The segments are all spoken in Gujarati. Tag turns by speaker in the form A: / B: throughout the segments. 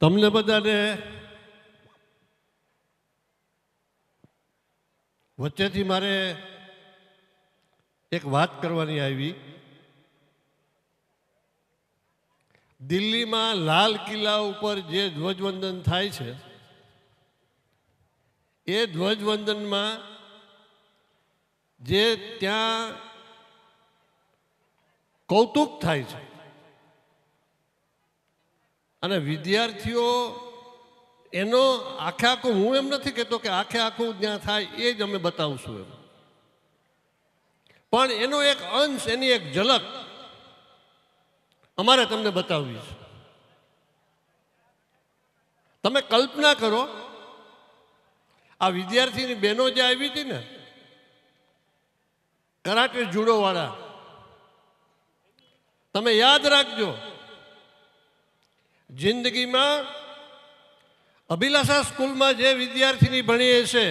A: તમને બધાને વચ્ચેથી મારે એક વાત કરવાની આવી. દિલ્હીમાં લાલ કિલ્લા ઉપર જે ધ્વજવંદન થાય છે, એ ધ્વજવંદનમાં જે ત્યાં કૌતુક થાય છે. અને વિદ્યાર્થીઓ, એનો આખે આખું હું એમ નથી કહેતો કે આખે આખું જ્યાં થાય એ જ અમે બતાવશું એમ. પણ એનો એક અંશ, એની એક ઝલક અમારે તમને બતાવવી છે. તમે કલ્પના કરો, આ વિદ્યાર્થીની બહેનો જે આવી હતી ને, કરાટે જુડોવાળા, તમે યાદ રાખજો જિંદગીમાં અભિલાષા સ્કૂલમાં જે વિદ્યાર્થીની ભણીએ છે,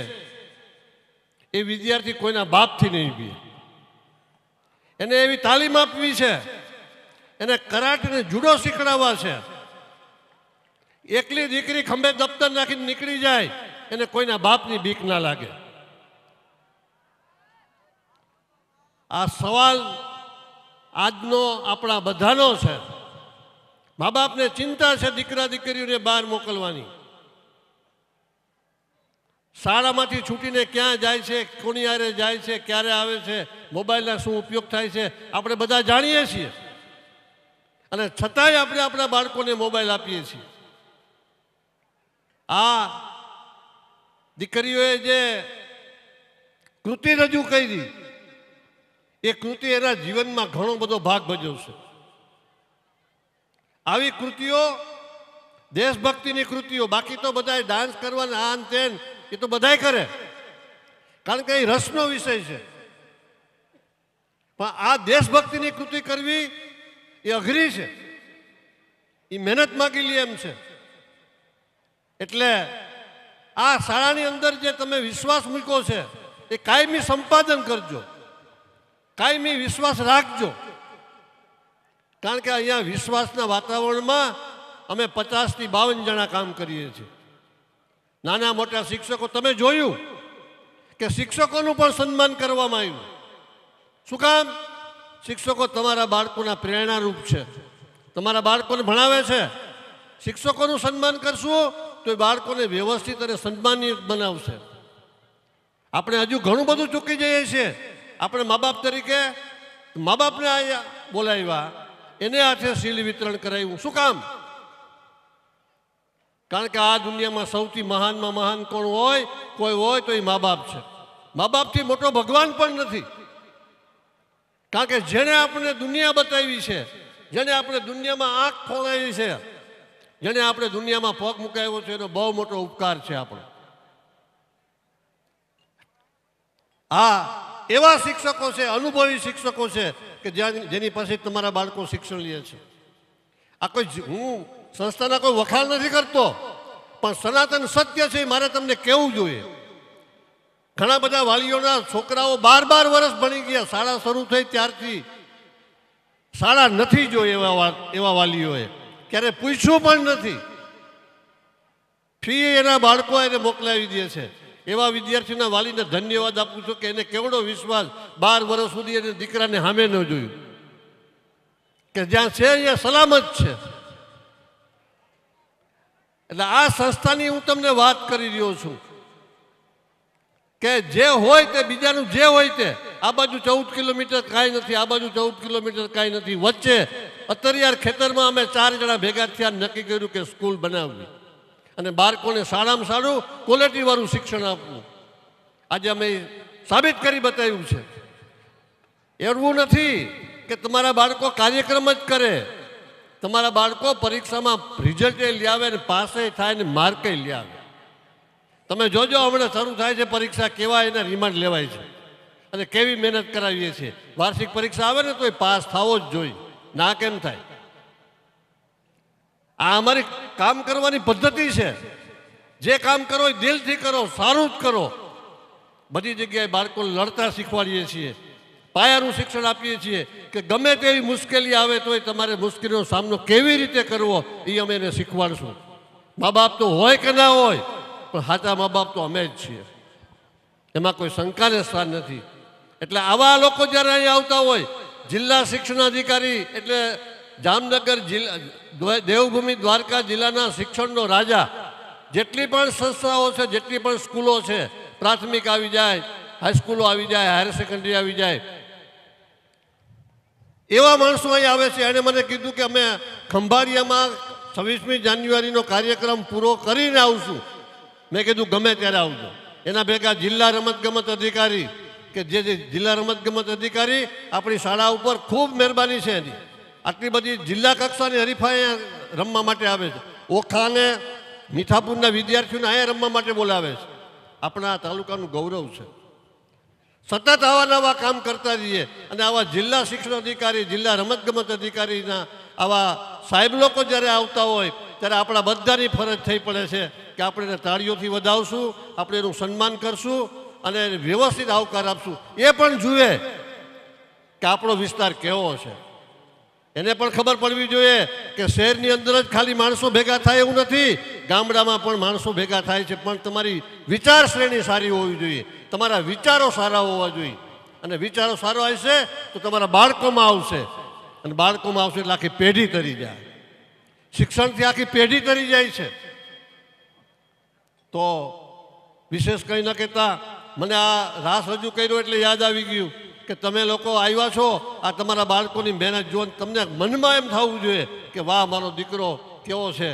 A: એ વિદ્યાર્થી કોઈના બાપથી નહીં બી એને એવી તાલીમ આપવી છે, એને કરાટને જુડો શીખડાવવા છે. એકલી દીકરી ખંભે દફતર નાખીને નીકળી જાય, એને કોઈના બાપની બીક ના લાગે. આ સવાલ આજનો આપણા બધાનો છે. મા બાપને ચિંતા છે દીકરા દીકરીઓને બહાર મોકલવાની. શાળામાંથી છૂટીને ક્યાં જાય છે, કોની હારે જાય છે, ક્યારે આવે છે, મોબાઈલના શું ઉપયોગ થાય છે, આપણે બધા જાણીએ છીએ. અને છતાંય આપણે આપણા બાળકોને મોબાઈલ આપીએ છીએ. આ દીકરીઓએ જે કૃતિ રજૂ કરી, એ કૃતિ એના જીવનમાં ઘણો બધો ભાગ ભજવશે. આવી કૃતિઓ, દેશભક્તિની કૃતિઓ, બાકી તો બધા ડાન્સ કરવાના આન તેન એ તો બધાય કરે. કારણ કે એ રસનો વિષય છે. પણ આ દેશભક્તિની કૃતિ કરવી એ અઘરી છે. એ મહેનત માગી એમ છે. એટલે આ શાળાની અંદર જે તમે વિશ્વાસ મૂક્યો છે, એ કાયમી સંપાદન કરજો. કાયમી વિશ્વાસ રાખજો. કારણ કે અહીંયા વિશ્વાસના વાતાવરણમાં અમે પચાસથી બાવન જણા કામ કરીએ છીએ. નાના મોટા શિક્ષકો, તમે જોયું કે શિક્ષકોનું પણ સન્માન કરવામાં આવ્યું. શું કામ? શિક્ષકો તમારા બાળકોના પ્રેરણારૂપ છે. તમારા બાળકોને ભણાવે છે. શિક્ષકોનું સન્માન કરશું તો એ બાળકોને વ્યવસ્થિત અને સન્માનિત બનાવશે. આપણે હજુ ઘણું બધું ચૂકી જઈએ છીએ. આપણે મા બાપ તરીકે મા બાપને બોલાવ્યા. એને હાથે સીલ વિતરણ કરાવ્યું શું કામ? કારણ કે આ દુનિયામાં સૌથી મહાનમાં મહાન કોણ હોય, કોઈ હોય તો એ મા બાપ છે. મા બાપથી મોટો ભગવાન પણ નથી. કારણ કે જેણે આપણે દુનિયા બતાવી છે, જેણે આપણે દુનિયામાં આંખ ખોલાવી છે, જેણે આપણે દુનિયામાં પગ મુકાવ્યો છે, એનો બહુ મોટો ઉપકાર છે આપણો. આ એવા શિક્ષકો છે, અનુભવી શિક્ષકો છે કે જેની પાસે તમારા બાળકો શિક્ષણ લે છે. આ કોઈ હું સંસ્થાના કોઈ વખાણ નથી કરતો, પણ સનાતન સત્ય છે મારે તમને કહેવું જોઈએ. ઘણા બધા વાલીઓના છોકરાઓ બાર બાર વર્ષ ભણી ગયા, શાળા શરૂ થઈ ત્યારથી. શાળા નથી જોઈ એવા એવા વાલીઓએ. ક્યારે પૂછ્યું પણ નથી. ફી એના બાળકો એને મોકલાવી દે છે. એવા વિદ્યાર્થીના વાલીને ધન્યવાદ આપું છું કે એને કેવડો વિશ્વાસ બાર વર્ષ સુધી એને દીકરાને સામે ન જોયું. કે જ્યાં છે, અહીંયા સલામત છે. એટલે આ સંસ્થાની હું તમને વાત કરી રહ્યો છું કે જે હોય તે, બીજાનું જે હોય તે, આ બાજુ ચૌદ કિલોમીટર કાંઈ નથી, આ બાજુ ચૌદ કિલોમીટર કાંઈ નથી. વચ્ચે અત્યારે ખેતરમાં અમે ચાર જણા ભેગા થયા નક્કી કર્યું કે સ્કૂલ બનાવવી. અને બાળકોને સારામાં સારું ક્વોલિટીવાળું શિક્ષણ આપવું. આજે અમે સાબિત કરી બતાવ્યું છે. એવું નથી કે તમારા બાળકો કાર્યક્રમ જ કરે. તમારા બાળકો પરીક્ષામાં રિઝલ્ટ લઈ આવે ને પાસે થાય ને માર્કે આવે. તમે જોજો હમણાં શરૂ થાય છે પરીક્ષા કેવા એના રિમાન્ડ લેવાય છે. અને કેવી મહેનત કરાવીએ છીએ. વાર્ષિક પરીક્ષા આવે ને તો એ પાસ થવો જ જોઈએ. ના કેમ થાય? આ અમારી કામ કરવાની પદ્ધતિ છે. જે કામ કરો એ દિલથી કરો, સારું જ કરો. બધી જગ્યાએ બાળકોને લડતા શીખવાડીએ છીએ. પાયાનું શિક્ષણ આપીએ છીએ કે ગમે તેવી મુશ્કેલી આવે તોય તમારે મુશ્કેલીનો સામનો કેવી રીતે કરવો એ અમે એને શીખવાડશું. મા બાપ તો હોય કે ના હોય, પણ સાચા મા બાપ તો અમે જ છીએ. એમાં કોઈ શંકાને સ્થાન નથી. એટલે આવા લોકો જ્યારે અહીં આવતા હોય, જિલ્લા શિક્ષણ અધિકારી એટલે જામનગર જિલ્લા દેવભૂમિ દ્વારકા જિલ્લાના શિક્ષણનો રાજા. જેટલી પણ સંસ્થાઓ છે, જેટલી પણ સ્કૂલો છે, પ્રાથમિક આવી જાય હાઈસ્કૂલો આવી જાય, હાયર સેકન્ડરી આવી જાય. એવા માણસો અહીં આવે છે, એણે મને કીધું કે અમે ખંભાળિયામાં છવ્વીસમી જાન્યુઆરીનો કાર્યક્રમ પૂરો કરીને આવશું મેં કીધું, ગમે ત્યારે આવજો. એના ભેગા જિલ્લા રમતગમત અધિકારી કે જે જિલ્લા રમતગમત અધિકારી આપણી શાળા ઉપર ખૂબ મહેરબાની છે એની. આટલી બધી જિલ્લા કક્ષાની હરીફાઈ રમવા માટે આવે છે. ઓખાને, મીઠાપુરના વિદ્યાર્થીઓને અહીંયા રમવા માટે બોલાવે છે. આપણા તાલુકાનું ગૌરવ છે. સતત આવા નવા કામ કરતા રહીએ અને આવા જિલ્લા શિક્ષણ અધિકારી, જિલ્લા રમતગમત અધિકારીના આવા સાહેબ લોકો જ્યારે આવતા હોય, ત્યારે આપણા બધાની ફરજ થઈ પડે છે કે આપણે એને તાળીઓથી વધાવશું, આપણે એનું સન્માન કરશું અને વ્યવસ્થિત આવકાર આપશું. એ પણ જુએ કે આપણો વિસ્તાર કેવો છે. એને પણ ખબર પડવી જોઈએ કે શહેરની અંદર જ ખાલી માણસો ભેગા થાય એવું નથી. ગામડામાં પણ માણસો ભેગા થાય છે, પણ તમારી વિચાર શ્રેણી સારી હોવી જોઈએ. તમારા વિચારો સારા હોવા જોઈએ. અને વિચારો સારો આવશે તો તમારા બાળકોમાં આવશે. અને બાળકોમાં આવશે એટલે આખી પેઢી તરી જાય. શિક્ષણથી આખી પેઢી તરી જાય છે. તો વિશેષ કંઈ ન કહેતા, મને આ રાસ રજૂ કર્યો એટલે યાદ આવી ગયું. કે તમે લોકો આવ્યા છો, આ તમારા બાળકોની મહેનત જુઓ તમને મનમાં એમ થવું જોઈએ કે વાહ, મારો દીકરો કેવો છે.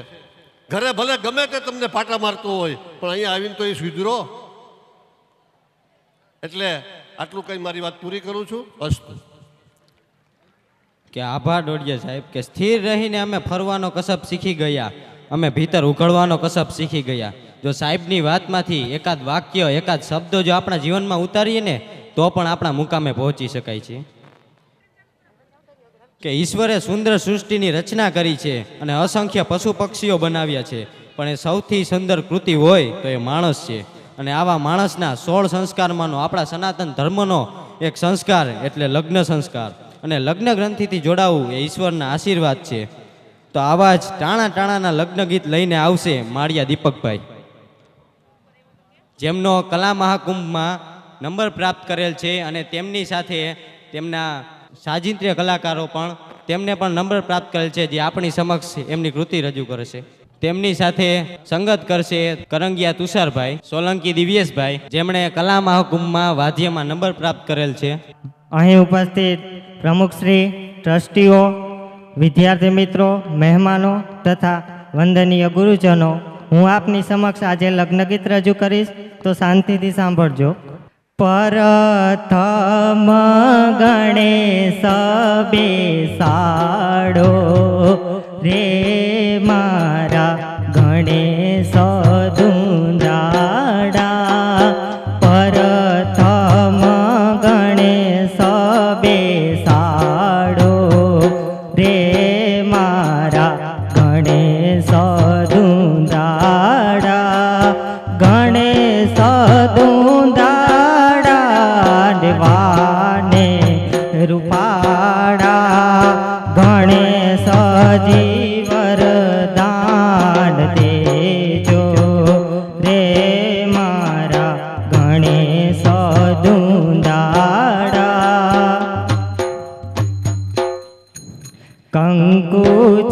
A: ઘરે ભલે ગમે તે તમને પાટા મારતો હોય, પણ અહીંયા આવીને તો એ સુધરો. એટલે આટલું કંઈ મારી વાત પૂરી કરું છું. અસ્તુ
B: કે આભાર ડોડિયા સાહેબ, કે સ્થિર રહીને અમે ફરવાનો કસબ શીખી ગયા. અમે ભીતર ઉઘડવાનો કસબ શીખી ગયા. જો સાહેબની વાતમાંથી એકાદ વાક્ય, એકાદ શબ્દો જો આપણા જીવનમાં ઉતારીએ ને તો પણ આપણા મુકામે પહોંચી શકાય છે. કે ઈશ્વરે સુંદર સૃષ્ટિની રચના કરી છે અને અસંખ્ય પશુ પક્ષીઓ બનાવ્યા છે, પણ એ સૌથી સુંદર કૃતિ હોય તો એ માણસ છે. અને આવા માણસના સોળ સંસ્કારમાંનો આપણા સનાતન ધર્મનો એક સંસ્કાર એટલે લગ્ન સંસ્કાર. અને લગ્ન ગ્રંથિથી જોડાવવું એ ઈશ્વરના આશીર્વાદ છે. તો આવા જ ટાણા ટાણાના લગ્ન ગીત લઈને આવશે માળિયા દીપકભાઈ. જેમનો કલા મહાકુંભમાં નંબર પ્રાપ્ત કરેલ છે અને તેમની સાથે તેમના સાજિંત્ર્ય કલાકારો પણ તેમને પણ નંબર પ્રાપ્ત કરેલ છે જે આપણી સમક્ષ એમની કૃતિ રજૂ કરશે. તેમની સાથે સંગત કરશે કરંગિયા તુષારભાઈ, સોલંકી દિવ્યેશભાઈ, જેમણે કલા મહાકુંભમાં વાદ્યમાં નંબર પ્રાપ્ત કરેલ છે.
C: અહીં ઉપસ્થિત પ્રમુખશ્રી ટ્રસ્ટીઓ, વિદ્યાર્થી મિત્રો, મહેમાનો તથા વંદનીય ગુરુજનો, હું આપની સમક્ષ આજે લગ્ન ગીત રજૂ કરીશ, તો શાંતિથી સાંભળજો. પ્રથમ ગણેશ બેસાડો રે મારા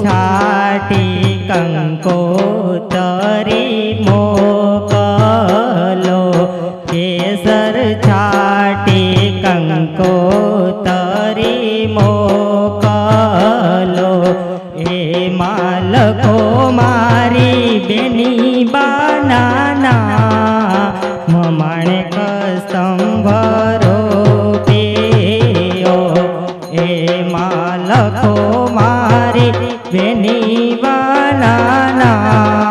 C: છાટી કંકોતરી મોકલો કેસર છાટી કંકોતરી મોકલો એ માલકો મારી બેની બાના મમાણે કસ્તંભરો પેયો એ માલકો મારી બેની બાનાના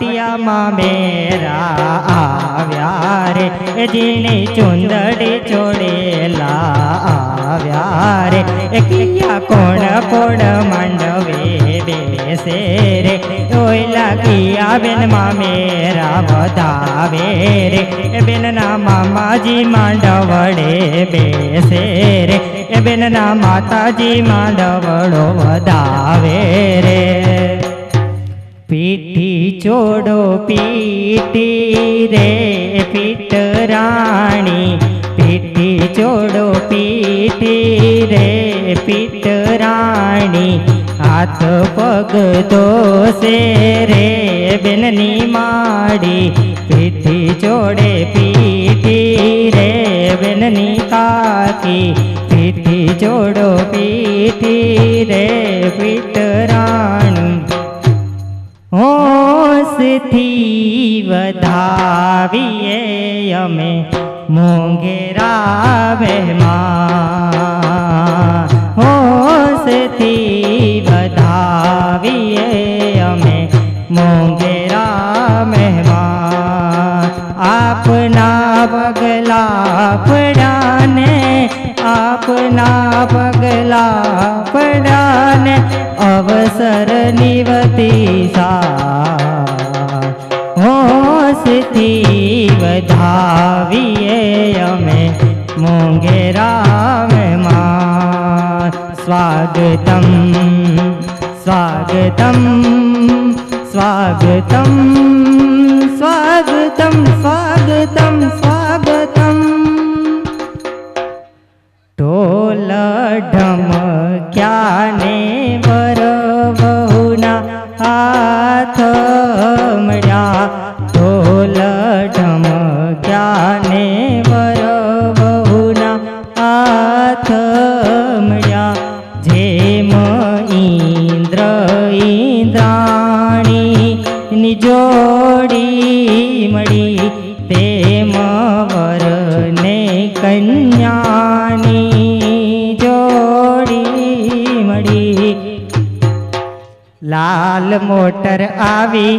C: કૈયામાં મેરા આવ્યા રે એ જીને ચુંદડી ચોડેલા આવ્યા રે એ કિયા કોણ કોણ માંડવે બેસે રે ઓયલા કિયા બેનમાં મેરા વધાવે રે, એ બેનના મામાજી માંડવડે બેસે રે, એ બેનના માતાજી માંડવડો વધાવે રે. પીઠી છોડો પીટી રે પીટ રાણી. પીઠી છોડો પીટી રે પીટ રાણી. હાથ પગ દોસે રે બેનની માડી. પીઠી છોડે પીટી રે બેનની કાકી. પીઠી છોડો પીટી રે પીટ રાણી હોશથી વધાવીએ અમે મોંઘેરા મહેમાન હોશથી વધાવીએ અમે મોંઘેરા મહેમાન આપના પગલા પડાને આપના પગલા પડાને અવસર નિવતી સા હોશથી વધાવીએ અમે મોંઘેરા મહેમાન સ્વાગતમ સ્વાગતમ સ્વાગતમ સ્વાગતમ સ્વાગતમ સ્વાગતમ ઢોલ લાલ મોટર આવી,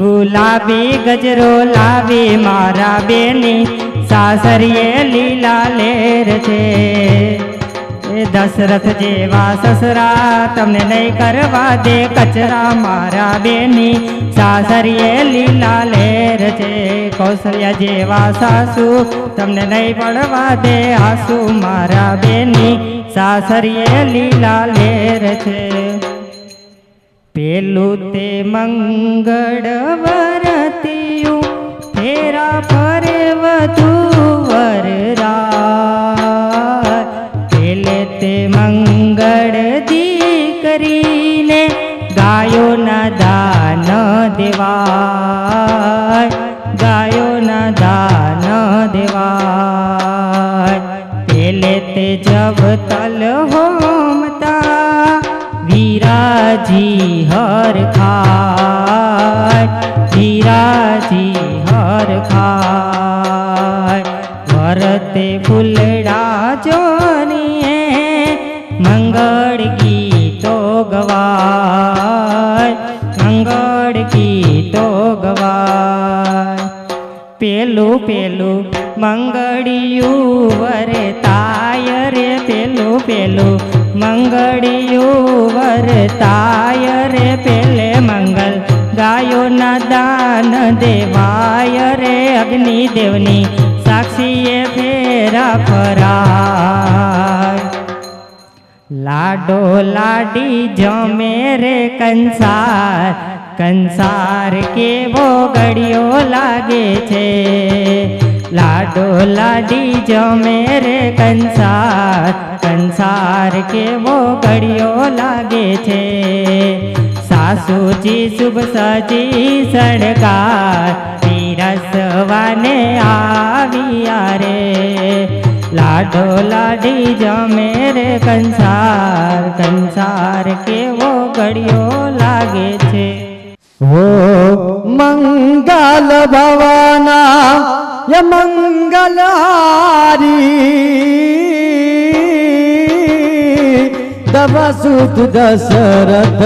C: ગુલાબી ગજરો લાવી, મારા બેની સાસરીએ લીલા લેર છે. દશરથ જેવા સસરા તમને નહીં કરવા દે, કચરા મારા બેની સાસરીએ લીલા લેર છે. કૌશલ્યા જેવા સાસુ તમને નહીં પડવા દે, આસુ મારા બેની સાસરીએ લીલા લેર છે. પેલું તે મંગળ વરતિયું ફેરા ફરે વધુ વરરા પેલે તે મંગળ દીકરીને ગાયોના દાન દેવાય, ગાયોના દાન દેવા પેલે તે જબ તલ હોમતા વીરાજી હર ખાય વિરાજી હર ખાય. વરતે ફૂલડા જોનીએ, મંગળ ગીતો ગવાય, મંગળ ગીતો ગવાય. પેલું પેલું મંગળિયું વરતાય રે, પેલું પેલું મંગળિયું વરતાય રે પેલે મંગલ ગાયોના દાન દેવાય રે અગ્નિદેવની સાક્ષીએ ફેરા ફરાય લાડો લાડી જમે રે કંસાર કંસાર કેવો ગળિયો લાગે છે લાડો લાડી જમે રે કંસાર કંસાર કેવો ઘડિયો લાગે છે? સાસુજી શુભ સજી સડકાર પીરસવાને આવ્યા રે. લાડો લાડી જમે રે કંસાર કંસાર કેવો ઘડિયો લાગે છે?
D: ઓ મંગલ ભવના ય મંગલહારી તવ दशरथ દશરથ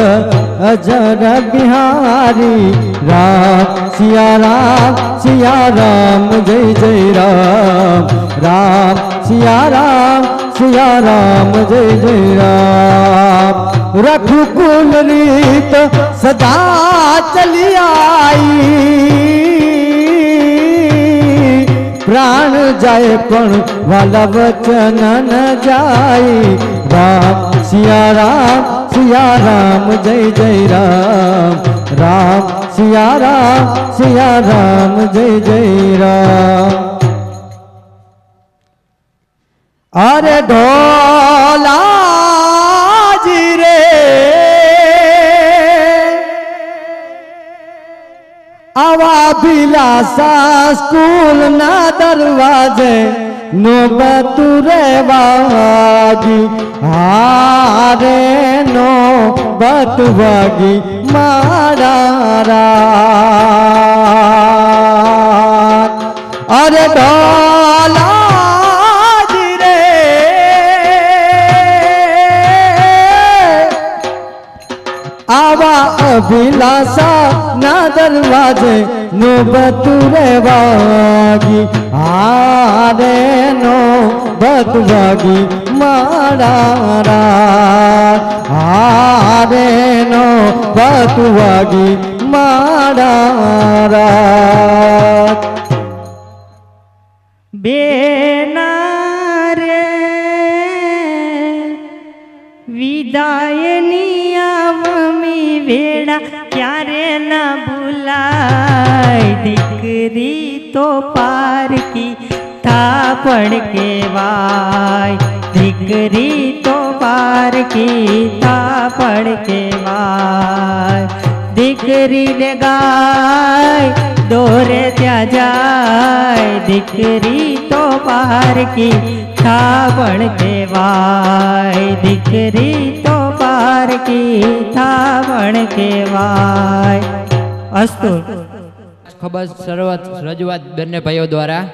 D: અજર બિહારી રામ સિયા રામ સિયા રામ જય જય રામ રામ राम સિયા રામ જય જય રામ રઘુકુલ રીત સદા ચલી આઈ પ્રાણ જાય પણ વાલા વચન ન જાય. રામ સિયા રામ સિયા રામ જય જય રામ. રામ સિયા રામ સિયા રામ જય જય રામ. અરે ઢોલાજી ભીલાસા સ્કૂલ ના દરવાજે નોબત રેવાગી હારે નો બત વાગી મારા અરે ડોલાજી આવા અભિલાષા ના દરવાજે નોબતું રેવાગી હારે નો બત વાગી મારા. હારે નો બત વાગી મારા.
C: બેના રે વિદાયની વેળા ક્યારે ના ભૂલાય? દીકરી તો પારકી થાપણ કહેવાય. દીકરી તો પારકી થાપણ કહેવાય. દીકરીને ગાય, દોરે ત્યાં જાય. દીકરી તો પારકી થાવણ કહેવાય. દીકરી તો પારકી થાવણ કહેવાય. અસ્તુ
E: ખબર શરૂઆત રજૂઆત બંને ભાઈઓ દ્વારા